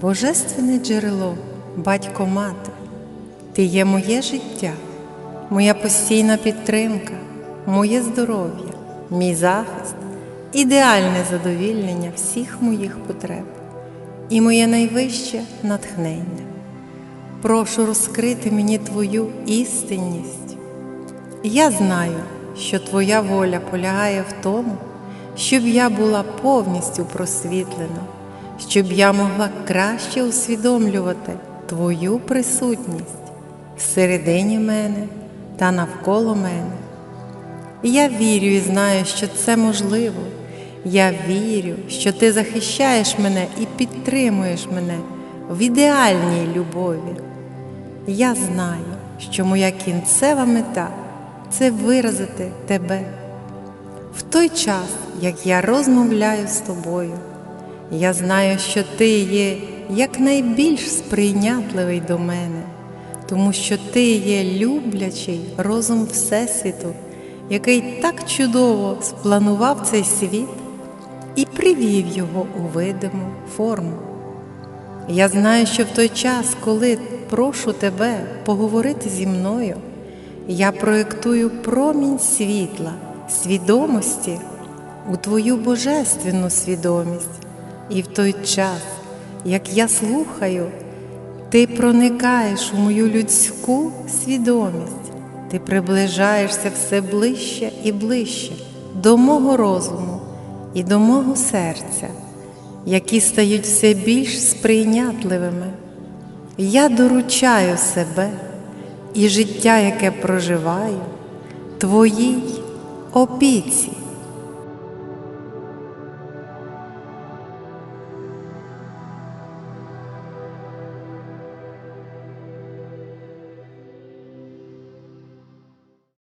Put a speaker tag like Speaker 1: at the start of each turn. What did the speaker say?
Speaker 1: Божественне джерело, батько мати, ти є моє життя, моя постійна підтримка, моє здоров'я, мій захист, ідеальне задовільнення всіх моїх потреб і моє найвище натхнення. Прошу розкрити мені Твою істинність. Я знаю, що Твоя воля полягає в тому, щоб я була повністю просвітлена, щоб я могла краще усвідомлювати Твою присутність всередині мене та навколо мене. Я вірю і знаю, що це можливо. Я вірю, що ти захищаєш мене і підтримуєш мене в ідеальній любові. Я знаю, що моя кінцева мета це виразити тебе. В той час, як я розмовляю з тобою, я знаю, що ти є якнайбільш сприйнятливий до мене, тому що ти є люблячий розум Всесвіту, який так чудово спланував цей світ і привів його у видиму форму. Я знаю, що в той час, коли прошу тебе поговорити зі мною, я проєктую промінь світла, свідомості у твою божественну свідомість. І в той час, як я слухаю, ти проникаєш у мою людську свідомість, ти приближаєшся все ближче і ближче до мого розуму і до мого серця, які стають все більш сприйнятливими. Я доручаю себе і життя, яке проживаю, Твоїй опіці.